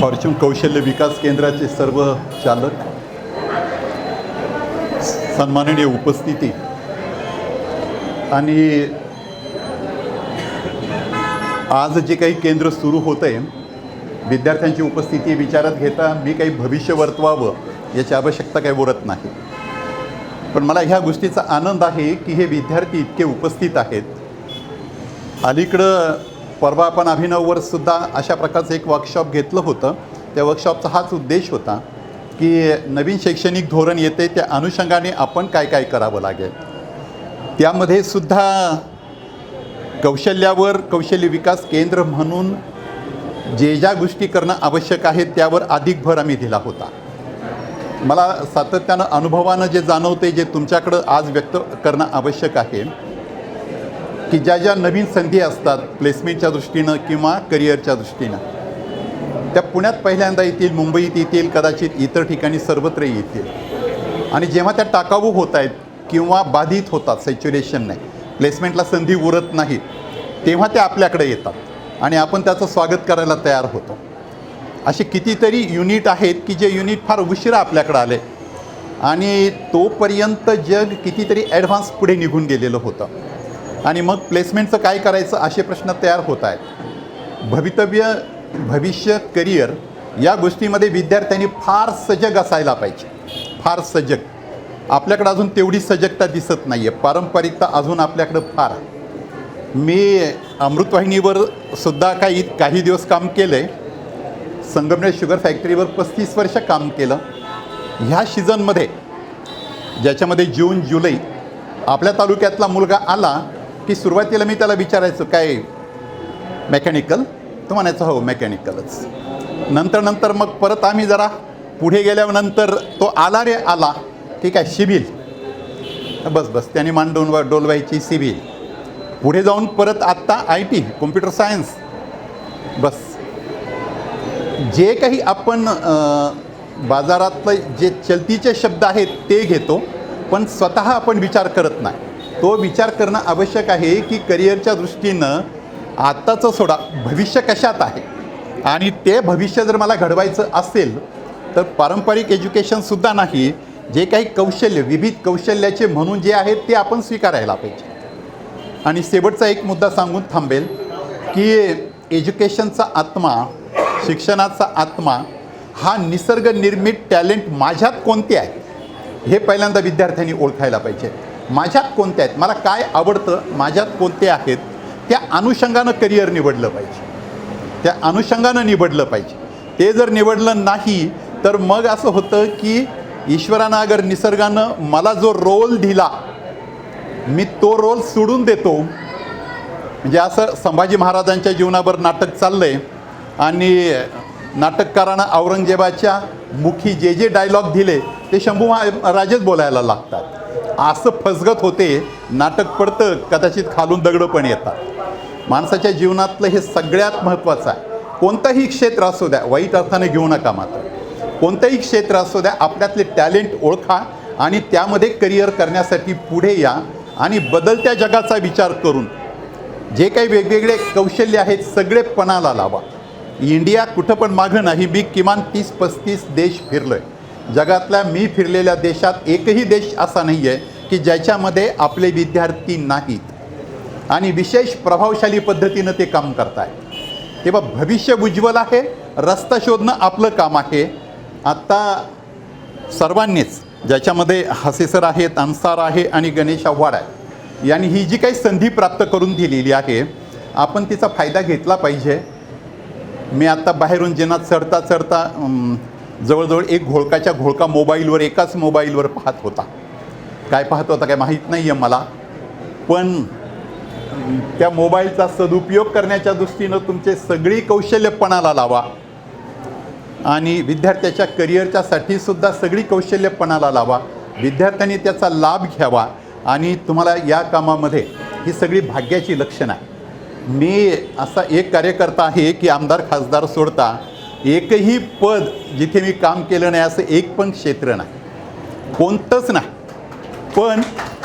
Fortune कौशल्य विकास केंद्राचे सर्व चालक सन्माननीय उपस्थिती आणि आज जे काही केंद्र सुरू होतं आहे विद्यार्थ्यांची उपस्थिती विचारात घेता मी काही भविष्य वर्तवावं याची आवश्यकता काही उरत नाही. पण मला ह्या गोष्टीचा आनंद आहे की हे विद्यार्थी इतके उपस्थित आहेत. अलीकडं परवा आपण अभिनववर सुद्धा अशा प्रकारचं एक वर्कशॉप घेतलं होतं. त्या वर्कशॉपचा हाच उद्देश होता की नवीन शैक्षणिक धोरण येते त्या अनुषंगाने आपण काय काय करावं लागेल. त्यामध्ये सुद्धा कौशल्यावर कौशल्य विकास केंद्र म्हणून जे ज्या गोष्टी करणं आवश्यक आहे त्यावर अधिक भर आम्ही दिला होता. मला सातत्यानं अनुभवानं जे जाणवते जे तुमच्याकडं आज व्यक्त करणं आवश्यक आहे की ज्या ज्या नवीन संधी असतात प्लेसमेंटच्या दृष्टीनं किंवा करिअरच्या दृष्टीनं त्या पुण्यात पहिल्यांदा येतील मुंबईत येतील कदाचित इतर ठिकाणी सर्वत्र येतील. आणि जेव्हा त्या टाकाऊ होत आहेत किंवा बाधित होतात सॅच्युरेशन नाही प्लेसमेंटला संधी उरत नाही तेव्हा ते आपल्याकडे येतात. आणि आपण त्याचं स्वागत करायला तयार होतो. असे कितीतरी युनिट आहेत की जे युनिट फार उशिरा आपल्याकडे आले. आणि तोपर्यंत जग कितीतरी ॲडव्हान्स पुढे निघून गेलेलं होतं. आणि मग प्लेसमेंटचं काय करायचं असे प्रश्न तयार होत आहेत. भवितव्य भविष्य करिअर या गोष्टीमध्ये विद्यार्थ्यांनी फार सजग असायला पाहिजे. फार सजग. आपल्याकडं अजून तेवढी सजगता दिसत नाही आहे पारंपरिकता अजून आपल्याकडं फार मी अमृतवाहिनीवर सुद्धा काही काही दिवस काम केलं आहे संगमनेर शुगर फॅक्टरीवर पस्तीस वर्ष काम केलं. ह्या सीझनमध्ये ज्याच्यामध्ये जून जुलै आपल्या तालुक्यातला मुलगा आला की सुरुवातीला मी त्याला विचारायचो काय मेकॅनिकल तो म्हणायचा हो मेकॅनिकलच नंतर नंतर मग परत आम्ही जरा पुढे गेल्यानंतर तो आला रे आला. ठीक आहे सिव्हिल. बस बस. त्याने मान डोलवा डोलवायची सिव्हिल. पुढे जाऊन परत आत्ता आय टी कॉम्प्युटर सायन्स बस. जे काही आपण बाजारातले बाजारातलं जे चलतीचे शब्द आहेत ते घेतो पण स्वतः आपण विचार करत नाही. तो विचार करणं आवश्यक आहे की करिअरच्या दृष्टीनं आत्ताचं सोडा भविष्य कशात आहे? आणि ते भविष्य जर मला घडवायचं असेल तर पारंपरिक एज्युकेशनसुद्धा नाही जे काही कौशल्य विविध कौशल्याचे म्हणून जे आहेत ते आपण स्वीकारायला पाहिजे. आणि शेवटचा एक मुद्दा सांगून थांबेल की एज्युकेशनचा आत्मा शिक्षणाचा आत्मा हा निसर्गनिर्मित टॅलेंट माझ्यात कोणते आहे? हे पहिल्यांदा विद्यार्थ्यांनी ओळखायला पाहिजे. माझ्यात कोणत्या आहेत? मला काय आवडतं? माझ्यात कोणते आहेत? त्या अनुषंगानं करिअर निवडलं पाहिजे. त्या अनुषंगानं निवडलं पाहिजे. ते जर निवडलं नाही तर मग असं होतं की ईश्वरानं अगर निसर्गानं मला जो रोल दिला मी तो रोल सोडून देतो. म्हणजे असं संभाजी महाराजांच्या जीवनावर नाटक चाललं आहे आणि नाटककारांना औरंगजेबाच्या मुखी जे जे डायलॉग दिले ते शंभू महाराजच बोलायला लागतात. असं फसगत होते नाटक पडतं कदाचित खालून दगडं पण येतात. माणसाच्या जीवनातलं हे सगळ्यात महत्त्वाचं आहे. कोणतंही क्षेत्र असू द्या वाईट अर्थाने घेऊ नका मात्र. कोणतंही क्षेत्र असू द्या आपल्यातले टॅलेंट ओळखा आणि त्यामध्ये करिअर करण्यासाठी पुढे या आणि बदलत्या जगाचा विचार करून. जे काही वेगवेगळे कौशल्य आहेत सगळे पणाला लावा. इंडिया कुठं पण मागं नाही मी किमान तीस पस्तीस देश फिरलो आहे जगातल्या मी फिरलेल्या देशात एकही देश असा नाही आहे की ज्याच्यामध्ये आपले विद्यार्थी नाहीत. आणि विशेष प्रभावशाली पद्धतीनं ते काम करताय तेव्हा भविष्य उज्ज्वल आहे रस्ता शोधणं आपलं काम आहे. आत्ता सर्वांनीच ज्याच्यामध्ये हसेसर आहेत अन्सार आहे आणि गणेश आव्हाड आहे यांनी ही जी काही संधी प्राप्त करून दिलेली आहे आपण तिचा फायदा घेतला पाहिजे. मी आत्ता बाहेरून जेना चढता चढता जवळजवळ एक घोळकाच्या घोळका मोबाईलवर एकाच मोबाईलवर पाहत होता. काय पाहत होता काय माहीत नाही आहे मला. पण त्या मोबाईलचा सदुपयोग करण्याच्या दृष्टीनं तुमचे सगळी कौशल्यपणाला लावा. आणि विद्यार्थ्याच्या करिअरच्यासाठी सुद्धा सगळी कौशल्यपणाला लावा. विद्यार्थ्यांनी त्याचा लाभ घ्यावा. आणि तुम्हाला या कामामध्ये ही सगळी भाग्याची लक्षणं आहे. मी असा एक कार्यकर्ता आहे की आमदार खासदार सोडता. एकही पद जिथे मी काम केलं नाही असं एक पण क्षेत्र नाही. कोणतंच नाही. पण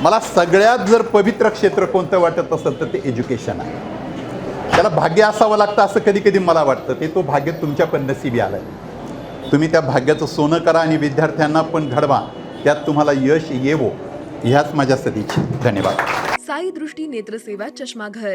मला सगळ्यात जर पवित्र क्षेत्र कोणतं वाटत असेल तर ते एज्युकेशन आहे. त्याला भाग्य असावं लागतं असं कधी कधी मला वाटतं. ते तो भाग्य तुमच्या पण नसीबी आलं आहे तुम्ही त्या भाग्याचं सोनं करा आणि विद्यार्थ्यांना पण घडवा. त्यात तुम्हाला यश येवो ह्याच माझ्या सदिच्छा. धन्यवाद. साई दृष्टी नेत्रसेवा चष्माघर.